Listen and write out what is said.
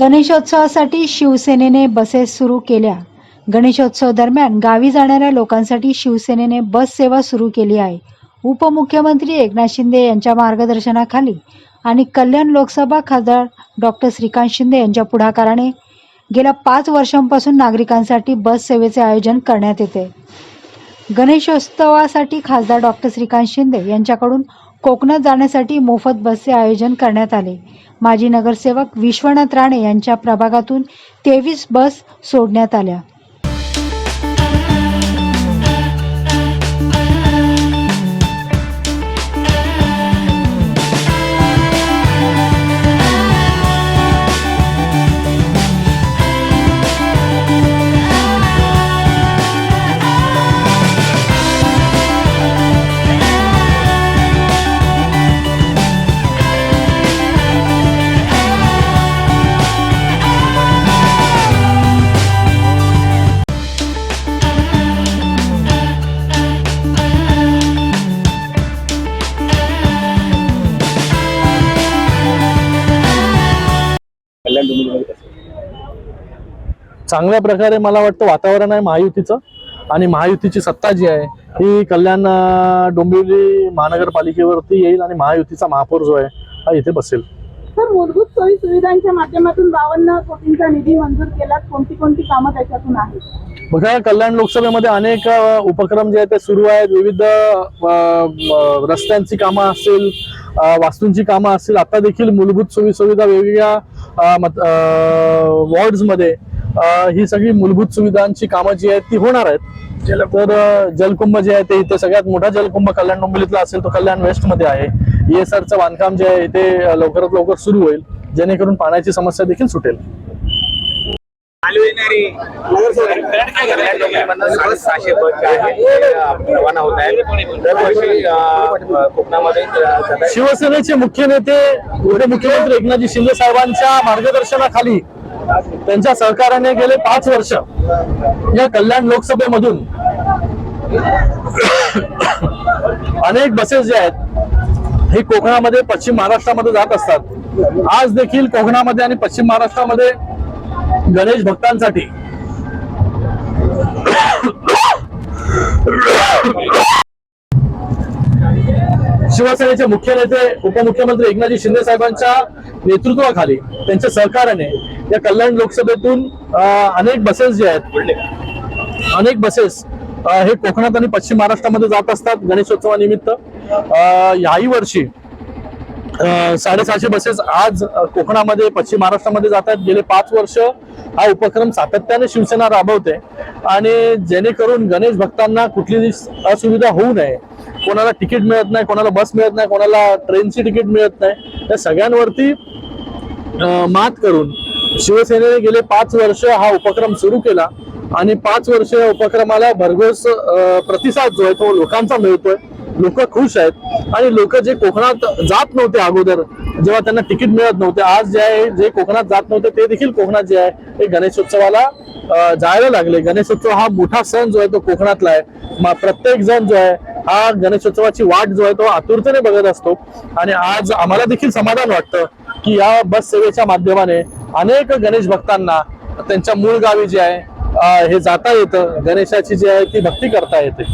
गणेशोत्सवासाठी शिवसेनेने बसेस सुरू केल्या. गणेशोत्सव दरम्यान गावी जाणाऱ्या लोकांसाठी शिवसेनेने बस सेवा सुरू केली आहे. उपमुख्यमंत्री एकनाथ शिंदे यांच्या मार्गदर्शनाखाली आणि कल्याण लोकसभा खासदार डॉक्टर श्रीकांत शिंदे यांच्या पुढाकाराने गेल्या पाच वर्षांपासून नागरिकांसाठी बस सेवेचे आयोजन करण्यात येते. गणेशोत्सवासाठी खासदार डॉक्टर श्रीकांत शिंदे यांच्याकडून कोकणात जाण्यासाठी मोफत बसचे आयोजन करण्यात आले. माजी नगरसेवक विश्वनाथ राणे यांच्या प्रभागातून तेवीस बस सोडण्यात आल्या. चांगल्या प्रकारे मला वाटतं वातावरण आहे महायुतीचं आणि महायुतीची सत्ता जी आहे ही कल्याण डोंबिवली महानगरपालिकेवरती येईल आणि महायुतीचा महापौर जो आहे हा इथे बसेल. तर मूलभूत सोयी सुविधांच्या माध्यमातून बावन्न कोटींचा निधी मंजूर केला कोणती कोणती कामं त्याच्यातून आहेत? बघा कल्याण लोकसभेमध्ये अनेक उपक्रम जे आहेत ते सुरू आहेत. विविध रस्त्यांची कामं असतील वास्तूंची कामं असतील. आता देखील मूलभूत सोयी सुविधा वेगवेगळ्या वॉर्ड्समध्ये ही सगळी मूलभूत सुविधांची कामं जी आहेत ती होणार आहेत. तर जलकुंभ जे आहे ते इथे सगळ्यात मोठा जलकुंभ कल्याण डोंबिवलीतला असेल तो कल्याण वेस्टमध्ये आहे ईएसआरचं बांधकाम जे आहे इथे अ, लवकरात लवकर सुरू होईल. जेणेकरून पाण्याची समस्या देखील सुटेल. बस ते, रवाना होत आहेत कोकणामध्ये. शिवसेनेचे मुख्य नेते उपमुख्यमंत्री एकनाथजी शिंदे साहेबांच्या मार्गदर्शनाखाली त्यांच्या सहकार्याने गेले पाच वर्ष या कल्याण लोकसभेमधून. अनेक बसेस जे आहेत हे कोकणामध्ये पश्चिम महाराष्ट्रामध्ये जात असतात. आज देखील कोकणामध्ये आणि पश्चिम महाराष्ट्रामध्ये गणेश भक्तांसाठी शिवसेनेचे मुख्य नेते उपमुख्यमंत्री एकनाथजी शिंदे साहेबांच्या नेतृत्वाखाली त्यांच्या सहकार्याने या कल्याण लोकसभेतून अनेक बसेस जे आहेत अनेक बसेस हे कोकणात आणि पश्चिम महाराष्ट्रामध्ये जात असतात गणेशोत्सवानिमित्त. अं, याही वर्षी साडेसहाशे बसेस आज कोकणामध्ये पश्चिम महाराष्ट्रामध्ये जात आहेत. गेले पाच वर्ष हा उपक्रम सातत्याने शिवसेना राबवते. आणि जेणेकरून गणेश भक्तांना कुठलीही असुविधा होऊ नये. कोणाला तिकीट मिळत नाही कोणाला बस मिळत नाही कोणाला ट्रेनची तिकीट मिळत नाही. त्या सगळ्यांवरती मात करून शिवसेनेने गेले पाच वर्ष हा उपक्रम सुरू केला. आणि पाच वर्ष या उपक्रमाला भरघोस प्रतिसाद जो आहे तो लोकांचा मिळतोय. लोक खुश आहेत. आणि लोक जे कोकणात जात नव्हते अगोदर जेव्हा त्यांना तिकीट मिळत नव्हते आज जे आहे जे कोकणात जात नव्हते ते देखील कोकणात जे आहे ते गणेशोत्सवाला जायला लागले. गणेशोत्सव हा मोठा सण जो आहे तो कोकणातला आहे. प्रत्येक जण जो आहे हा गणेशोत्सवाची वाट जो आहे तो आतुरतेने बघत असतो. आणि आज आम्हाला देखील समाधान वाटतं की या बस सेवेच्या माध्यमाने अनेक गणेश भक्तांना त्यांच्या मूळ गावी जे आहे हे जाता येतं. गणेशाची जी आहे ती भक्ती करता येते.